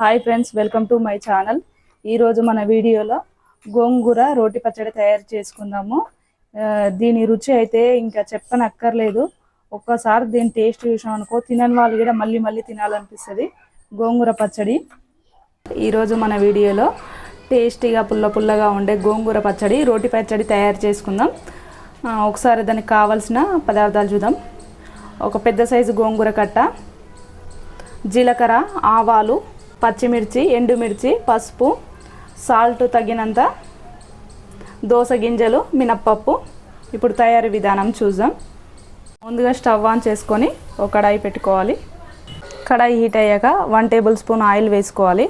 Hi friends welcome to my channel. ఈరోజు మన వీడియోలో గోంగూర రోటి పచ్చడి తయారు చేసుకుందాము. దీని రుచి అయితే ఇంకా చెప్పనక్కర్లేదు. ఒక్కసారి దీని టేస్ట్ చూసాం అనుకో తినని వాళ్ళు కూడా మళ్ళీ మళ్ళీ తినాలనిపిస్తుంది గోంగూర పచ్చడి. ఈరోజు మన వీడియోలో టేస్టీగా పుల్ల పుల్లగా ఉండే గోంగూర పచ్చడి రోటి పచ్చడి తయారు చేసుకుందాం. ఒకసారి దానికి కావాల్సిన పదార్థాలు చూద్దాం. ఒక పెద్ద సైజు గోంగూర కట్ట జీలకర్ర ఆవాలు పచ్చిమిర్చి ఎండుమిర్చి పసుపు సాల్ట్ తగినంత దోస గింజలు మినప్పప్పు. ఇప్పుడు తయారీ విధానం చూద్దాం. ముందుగా స్టవ్ ఆన్ చేసుకొని ఒక కడాయి పెట్టుకోవాలి. కడాయి హీట్ అయ్యాక వన్ టేబుల్ స్పూన్ ఆయిల్ వేసుకోవాలి.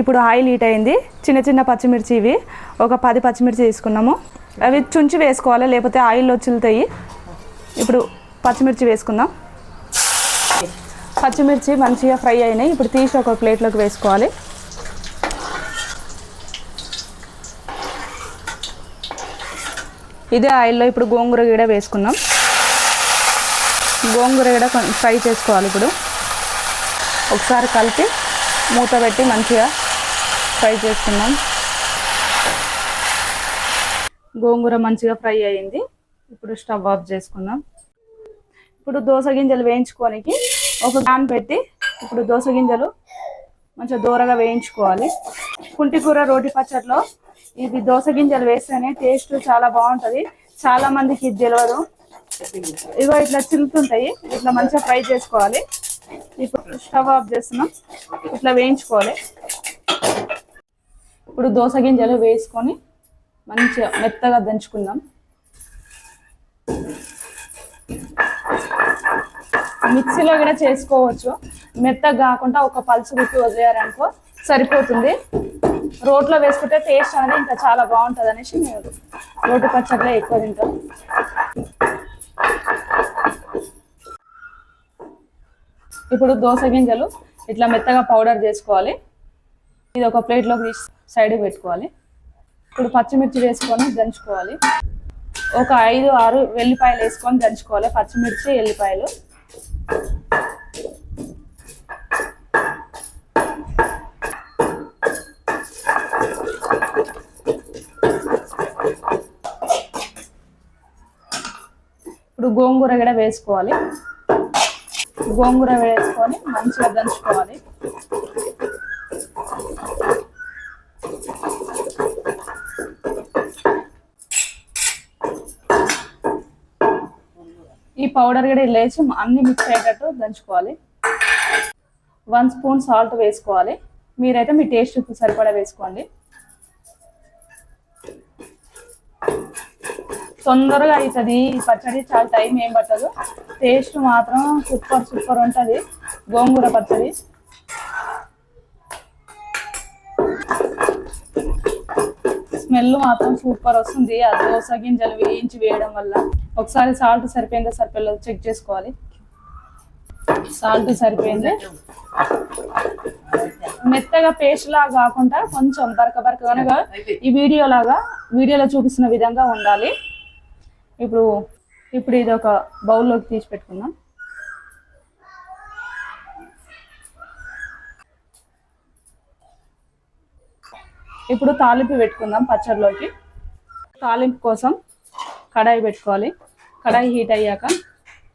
ఇప్పుడు ఆయిల్ హీట్ అయింది. చిన్న చిన్న పచ్చిమిర్చి ఇవి. ఒక పది పచ్చిమిర్చి తీసుకున్నాము. అవి చుంచి వేసుకోవాలి లేకపోతే ఆయిల్లో చిల్లుతాయి. ఇప్పుడు పచ్చిమిర్చి వేసుకుందాం. పచ్చిమిర్చి మంచిగా ఫ్రై అయినాయి. ఇప్పుడు తీసి ఒక ప్లేట్లోకి వేసుకోవాలి. ఇదే ఆయిల్లో ఇప్పుడు గోంగూర గీడ వేసుకుందాం. గోంగూర గీడ ఫ్రై చేసుకోవాలి ఇప్పుడు. ఒకసారి కలిపి మూత పెట్టి మంచిగా ఫ్రై చేసుకున్నాం గోంగూర మంచిగా ఫ్రై అయ్యింది ఇప్పుడు స్టవ్ ఆఫ్ చేసుకుందాం. ఇప్పుడు దోస గింజలు వేయించుకోనికి ఒక ప్యాన్ పెట్టి ఇప్పుడు దోస గింజలు మంచిగా దూరగా వేయించుకోవాలి. కుంటి కూర రోటి పచ్చట్లో ఇది దోస గింజలు వేస్తేనే టేస్ట్ చాలా బాగుంటుంది. చాలా మందికి ఇది తెలియదు ఇగో ఇట్లా చిల్లుతుంటాయి ఇట్లా మంచిగా ఫ్రై చేసుకోవాలి. ఇప్పుడు స్టవ్ ఆఫ్ చేస్తున్నాం. ఇట్లా వేయించుకోవాలి. ఇప్పుడు దోస గింజలు వేసుకొని మంచిగా మెత్తగా దంచుకుందాం. మిక్సీలో కూడా చేసుకోవచ్చు. మెత్తగా కాకుండా ఒక పలుసు గుట్టి వదిలేయారనుకో సరిపోతుంది. రోట్లో వేసుకుంటే టేస్ట్ అనేది ఇంకా చాలా బాగుంటుంది అనేసి మేము రోటి పచ్చడిలో ఎక్కువ తింటాం ఇప్పుడు దోస గింజలు ఇట్లా మెత్తగా పౌడర్ చేసుకోవాలి. ఇది ఒక ప్లేట్లోకి తీసి సైడ్ పెట్టుకోవాలి. ఇప్పుడు పచ్చిమిర్చి వేసుకొని దంచుకోవాలి. ఒక ఐదు ఆరు వెల్లిపాయలు వేసుకొని దంచుకోవాలి పచ్చిమిర్చి ఎల్లిపాయలు ఇప్పుడు గోంగూర కూడా వేసుకోవాలి. గోంగూర వేసుకొని మంచిగా దంచుకోవాలి. ఈ పౌడర్ కూడా ఇలా వేసి అన్ని మిక్స్ అయ్యేటట్టు దంచుకోవాలి. వన్ స్పూన్ సాల్ట్ వేసుకోవాలి. మీరైతే మీ టేస్ట్ సరిపడా వేసుకోండి. తొందరగా అవుతుంది ఈ పచ్చడి చాలా టైం ఏం పట్టదు. టేస్ట్ మాత్రం సూపర్ సూపర్ ఉంటుంది. గోంగూర పచ్చడి. స్మెల్ మాత్రం సూపర్ వస్తుంది. ఆ దోస గింజలు వేయించి వేయడం వల్ల ఒకసారి సాల్ట్ సరిపోయిందా సరిపోయిందో చెక్ చేసుకోవాలి. సాల్ట్ సరిపోయింది. మెత్తగా పేస్ట్ లాగా కాకుండా కొంచెం బరక బరక కనుక ఈ వీడియో లాగా వీడియోలో చూపిస్తున్న విధంగా ఉండాలి. ఇప్పుడు ఇప్పుడు ఇది ఒక బౌల్లోకి తీసి పెట్టుకుందాం. ఇప్పుడు తాలింపు పెట్టుకుందాం పచ్చడిలోకి. తాలింపు కోసం కడాయి పెట్టుకోవాలి. కడాయి హీట్ అయ్యాక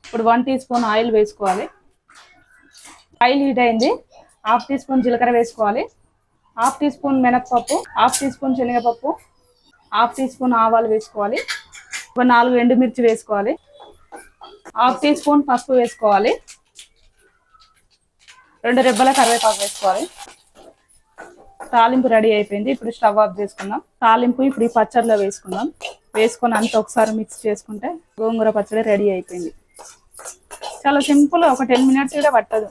ఇప్పుడు వన్ టీ స్పూన్ ఆయిల్ వేసుకోవాలి. ఆయిల్ హీట్ అయింది. హాఫ్ టీ స్పూన్ జీలకర్ర వేసుకోవాలి. హాఫ్ టీ స్పూన్ మినప్పప్పు హాఫ్ టీ స్పూన్ శనగపప్పు హాఫ్ టీ స్పూన్ ఆవాలు వేసుకోవాలి. ఒక నాలుగు ఎండుమిర్చి వేసుకోవాలి. హాఫ్ టీ స్పూన్ పసుపు వేసుకోవాలి. రెండు రెబ్బల కరివేపాకు వేసుకోవాలి. తాలింపు రెడీ అయిపోయింది. ఇప్పుడు స్టవ్ ఆఫ్ చేసుకుందాం. తాలింపు ఇప్పుడు ఈ పచ్చడిలో వేసుకుందాం. వేసుకొని అంతా ఒకసారి మిక్స్ చేసుకుంటే గోంగూర పచ్చడి రెడీ అయిపోయింది. చాలా సింపుల్ ఒక టెన్ మినిట్స్ కూడా పట్టదు.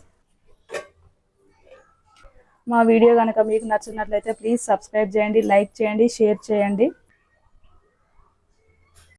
మా వీడియో కనుక మీకు నచ్చినట్లయితే ప్లీజ్ సబ్స్క్రైబ్ చేయండి లైక్ చేయండి షేర్ చేయండి.